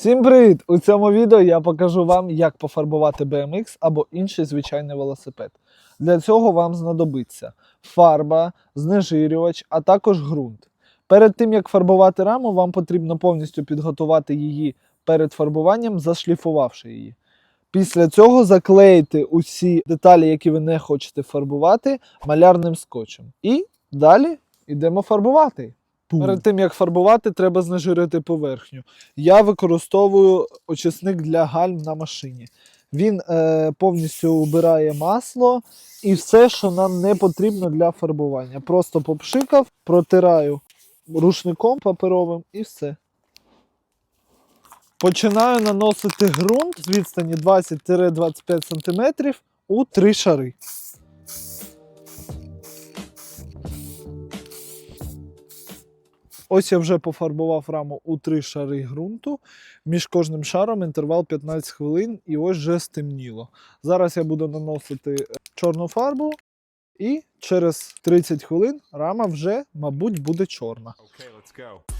Всім привіт! У цьому відео я покажу вам, як пофарбувати BMX або інший звичайний велосипед. Для цього вам знадобиться фарба, знежирювач, а також ґрунт. Перед тим як фарбувати раму, вам потрібно повністю підготувати її перед фарбуванням, зашліфувавши її. Після цього заклеїти усі деталі, які ви не хочете фарбувати, малярним скотчем. І далі йдемо фарбувати. Перед тим як фарбувати, треба знежирити поверхню. Я використовую очисник для гальм на машині. Він е, повністю убирає масло і все, що нам не потрібно для фарбування. Просто попшикав, протираю рушником паперовим і все. Починаю наносити ґрунт з відстані 20-25 см у три шари. Ось я вже пофарбував раму у три шари ґрунту. Між кожним шаром інтервал 15 хвилин, і ось вже стемніло. Зараз я буду наносити е, чорну фарбу, і через 30 хвилин рама вже, мабуть, буде чорна. Okay, let's go.